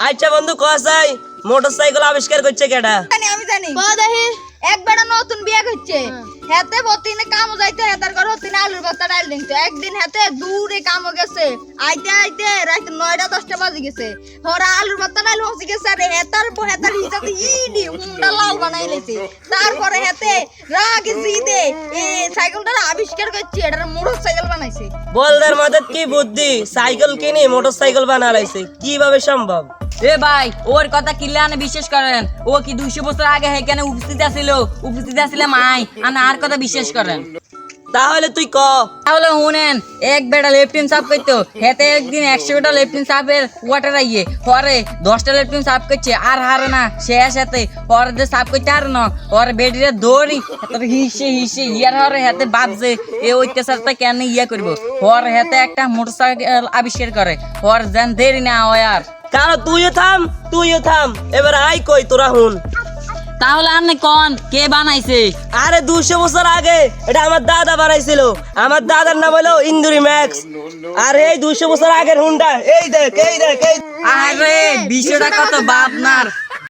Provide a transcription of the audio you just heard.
আচ্ছা বন্ধু কসাই মোটরসাইকেল আবিষ্কার করছে কেডা? জানি আমি জানি। একবার নতুন বিয়ে করছে। হেতে বতিনে কাম যাইতে হেতার ঘর হতিনে আলুর বস্তা ডাল দিতে একদিন হেতে দূরে কাম গেছে। আইতে আইতে রাত নয়টা দশটা বাজে গেছে। হরা আলুর বস্তা ডাল হসি গেছে আরে হেতার পর হেতার হিসাবে ইডি উন্ডা লাল বানাই লেছে। তারপরে হেতে রাগে জিদে এই সাইকেলটা আবিষ্কার করছে এটা মোটর সাইকেল বানাইছে। বলদের মধ্যে কি বুদ্ধি? সাইকেল কিনে মোটরসাইকেল বানা লাইছে কীভাবে সম্ভব? এ ভাই, ওর কথা কিল্লানে বিশ্বাস করেন। ও কি দুইশো বছর আগে এখানে উপস্থিত আছিল? উপস্থিত আছিল মাই আর কথা বিশ্বাস করেন। তাহলে তুই ক। তাহলে শুনেন এক বেটা লেফটিন সাফ করতো হেতে একদিন একশো বেটা লেফটিন সাফের ওয়াটার আইয়ে পরে দশটা লেফটিন সাফ করছে আর হারে না শেষ হাতে পরে যে সাফ করতে আর না ওর বেডিরে দৌড়ি তোর হিসে হিসে ইয়ার হরে হাতে ভাবছে এ অত্যাচারটা কেন ইয়া করব? ওর হাতে একটা মোটরসাইকেল আবিষ্কার করে ওর যেন দেরি না হয় আর। কারণ তুইও থাম তুইও থাম এবার আই কই তোরা হুন। তাহলে আপনি কন? কে বানাইছে? আরে দুশো বছর আগে এটা আমার দাদা বানাইছিল। আমার দাদার নাম হলো ইন্দুরি ম্যাক্স। আর এই দুশো বছর আগের হুন্ডা এই দেখ এই দেখ এই আরে বিষয়টা কত বাপনার